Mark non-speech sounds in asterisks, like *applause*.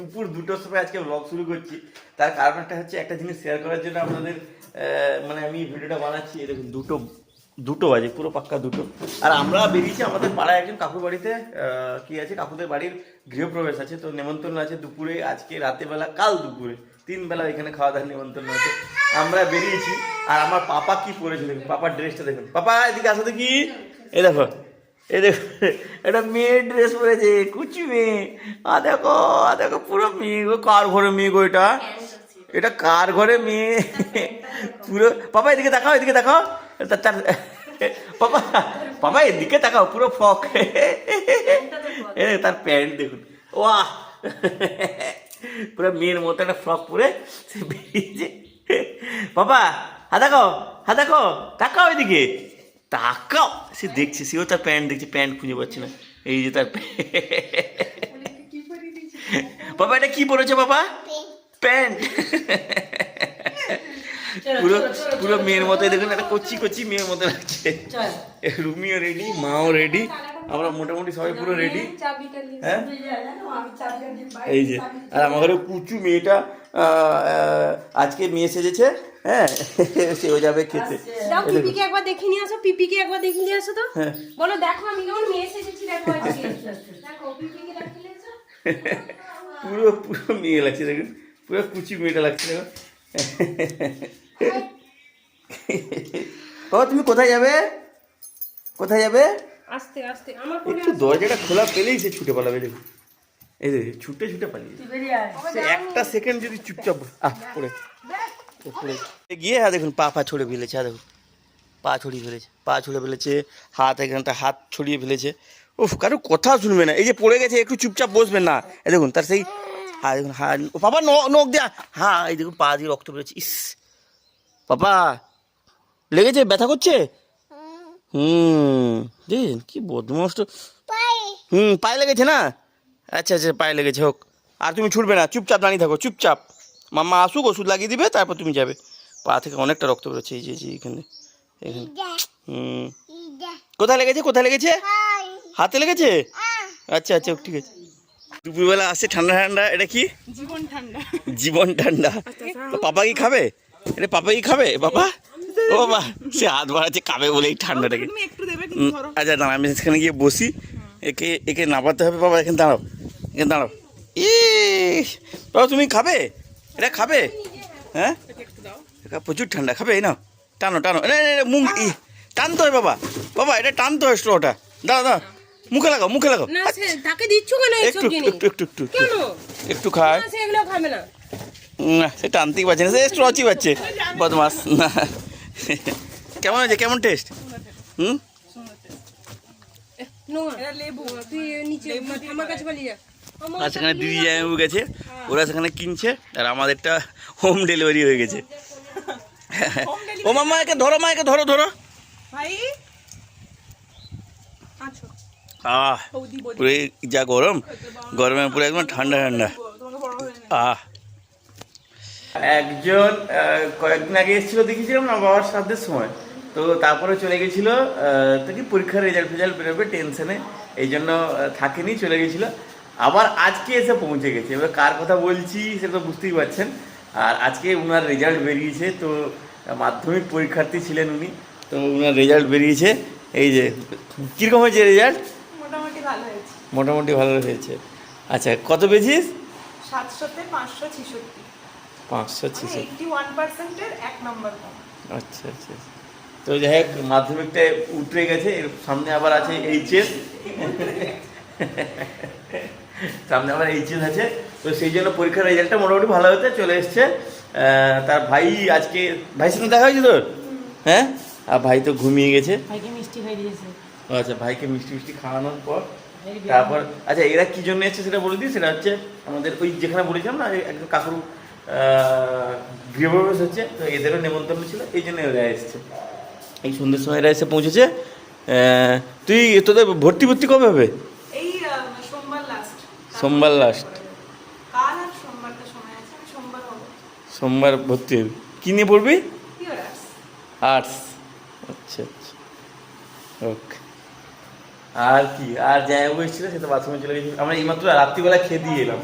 দুপুর দুটোর সময় আজকে ব্লগ শুরু করছি। তার কারণটা হচ্ছে একটা জিনিস শেয়ার করার জন্য আপনাদের মানে আমি ভিডিওটা বানাচ্ছি। দেখুন, দুটো দুটো বাজে, পুরো পাক্কা দুটো। আর আমরা বেরিয়েছি আমাদের পাড়ায় একজন কাকুর বাড়িতে কি আছে? কাকুদের বাড়ির গৃহপ্রবেশ আছে। তো নেমন্তন্ন আছে দুপুরে, আজকে রাতে বেলা কাল দুপুরে তিন বেলা এখানে খাওয়া দাওয়ার নেমন্তন্ন আছে। আমরা বেরিয়েছি, আর আমার পাপা কি পরেছে দেখুন, পাপার ড্রেসটা দেখুন। পাপা, এদিকে আসো দেখি। এই দেখো এই দেখো, একটা মেয়ের ড্রেস পরেছে কুচি মেয়ে আ দেখো আ দেখো পুরো মেয়ে কার ঘরে মেয়ে গো এটা? এটা কার ঘরে মেয়ে? পুরো, পাপা, এদিকে দেখাও এদিকে দেখাও। তার, পাপা পাপা, এদিকে তাকাও পুরো ফক এ তার প্যান্ট দেখুন। ওয়াহ! পুরো মেয়ের মতো একটা ফ্রক পরে সে বেরিয়েছে। বাবা হা দেখো হা দেখো তাকাও এদিকে। তাকাও। সে দেখছে সেও তার প্যান্ট দেখছে প্যান্ট খুঁজে পাচ্ছে না। এই যে তার বাবা এটা কি পরেছে বাবা? প্যান্ট। পুরো পুরো মেয়ের মতো দেখুন একটা কচি কচি মেয়ের মতো লাগছে। রুমিও রেডি মাও রেডি আমরা মোটামুটি সবাই পুরো রেডি হ্যাঁ? এই যে আর আমার ঘরে কুচু মেয়েটা আজকে মেয়ে সেজেছে হ্যাঁ? সেও যাবে খেতে। দাও পিপিকে একবার দেখে নিয়ে আসো পিপিকে একবার দেখে নিয়ে আসো তো। হ্যাঁ। বলো দেখো আমি কেমন মেয়ে এসেছি দেখো আজকে। দেখো পিপিকে দেখে পুরো পুরো মেয়ে লাগছে দেখুন। পুরো কুচি মেয়েটা লাগছে দেখুন। বাবা তুমি কোথায় যাবে? কোথায় যাবে? আস্তে আস্তে আমার একটু দরজাটা খোলা পেলেই সে ছুটে পালাবে দেখুন। এই দেখুন ছুটে ছুটে পালিয়ে সে একটা সেকেন্ড যদি চুপচাপ আহ পড়ে। পড়ে গিয়ে হ্যাঁ দেখুন পা পা ছড়ে ফেলেছে হ্যাঁ দেখুন। পা ছড়িয়ে ফেলেছে পা ছড়ে ফেলেছে হাত এখানটা হাত ছড়িয়ে ফেলেছে। উফ কারও কথা শুনবে না। এই যে পড়ে গেছে একটু চুপচাপ বসবেন না। এই দেখুন তার সেই হ্যাঁ দেখুন হ্যাঁ ও বাবা ন- নখ দেয়া। হ্যাঁ এই দেখুন পা দিয়ে রক্ত বেরোচ্ছে। ইস বাবা লেগেছে ব্যথা করছে? হুম। দেখেন কি বদমাস হুম পায়ে লেগেছে না? আচ্ছা আচ্ছা পায়ে লেগেছে হোক। আর তুমি ছুটবে না চুপচাপ দাঁড়িয়ে থাকো চুপচাপ। মাম্মা আসুক ওষুধ লাগিয়ে দিবে তারপর তুমি যাবে। পা থেকে অনেকটা রক্ত বেরোচ্ছে এই যে এই যে এখানে এখানে। হুম। কোথায় লেগেছে কোথায় লেগেছে? হাতে লেগেছে? আচ্ছা আচ্ছা ঠিক আছে। দুপুরবেলা আসছে ঠান্ডা ঠান্ডা এটা কি? জীবন ঠান্ডা। জীবন ঠান্ডা। তো পাপা কি খাবে? এটা পাপা কি খাবে বাবা? ও বাবা সে হাত বাড়াচ্ছে খাবে ঠান্ডাটাকে। একটু দেবে উম, আচ্ছা দাঁড়া আমি সেখানে গিয়ে বসি। একে একে নামাতে হবে বাবা এখানে দাঁড়াও। এখানে দাঁড়াও। ই বাবা তুমি খাবে? এটা খাবে? হ্যাঁ? প্রচুর ঠান্ডা খাবে? এই না টানো টানো। না মুখ ই টানতে হয় বাবা। বাবা এটা টানতে হয় স্ট্রটা দাঁড়া দাঁড়া মুখে লাগাও মুখে লাগাও। তাকে দিচ্ছ কেন একটু একটু একটু একটু একটু। একটু খায়। না, সে এগুলো খাবে না। না সে টানতেই পারছে না সে স্ট্রচই পাচ্ছে। বদমাস না। কেমন হয়েছে? কেমন টেস্ট হুম? লেবু। তুই নিচে আমার কাছে পালিয়ে যা। আর সেখানে দিদি জামাইবাবু গেছে ওরা সেখানে কিনছে আর আমাদেরটা হোম ডেলিভারি হয়ে গেছে। ও মামা একে ধরো মা একে ধরো ধরো। আহ পুরো যা গরম গরমে পুরো একদম ঠান্ডা ঠান্ডা। হয়ে আহ। একজন কয়েকদিন আগে এসেছিল দেখেছিলাম না বাবার শ্রাদ্ধের সময়। তো তারপরে চলে গেছিল তো কি পরীক্ষার রেজাল্ট ফেজাল্ট বেরোবে টেনশনে এই জন্য থাকেনি চলে গেছিল। আবার আজকে এসে পৌঁছে গেছে। এবার কার কথা বলছি সেটা তো বুঝতেই পারছেন। আর আজকে উনার রেজাল্ট বেরিয়েছে তো মাধ্যমিক পরীক্ষার্থী ছিলেন উনি। তো উনার রেজাল্ট বেরিয়েছে। এই যে কীরকম হয়েছে রেজাল্ট মোটামুটি ভালো হয়েছে। মোটামুটি ভালো হয়েছে। আচ্ছা কত পেয়েছিস? সাতশোতে পাঁচশো ছিষট্টি। পাঁচশো ছিষট্টি। ওয়ান পার্সেন্টের এক নম্বর আচ্ছা আচ্ছা তো যাই হোক মাধ্যমিকটা উঠে গেছে এর সামনে আবার আছে এইচএস *laughs* সামনে আবার এইচএস আছে। তো সেই জন্য পরীক্ষার রেজাল্টটা মোটামুটি ভালো হতে চলে এসছে। তার ভাই আজকে ভাইয়ের সঙ্গে দেখা হয়েছে তোর? হ্যাঁ? আর ভাই তো ঘুমিয়ে গেছে। ভাইকে মিষ্টি খাই দিয়েছে। আচ্ছা ভাইকে মিষ্টি মিষ্টি খাওয়ানোর পর তারপর আচ্ছা এরা কি জন্য এসছে সেটা বলে দিই? সেটা হচ্ছে আমাদের ওই যেখানে বলেছিলাম না একজন কাকুর গৃহপ্রবেশ হচ্ছে তো এদেরও নেমন্তন্ন ছিল এই জন্য এরা এসছে। এই সন্ধ্যের সময় এরা এসে পৌঁছেছে। তুই তোদের ভর্তি ভর্তি কবে হবে এই আহ, সোমবার লাস্ট সোমবার লাস্ট সোমবার ভর্তি হবে। কী নিয়ে পড়বি? আর্টস আচ্ছা আচ্ছা। ওকে আর কি? আর যাই হয়েছিল সেটা বাথরুমে চলে গেছিল আমরা এইমাত্র রাত্রিবেলা খেয়ে দিয়ে এলাম।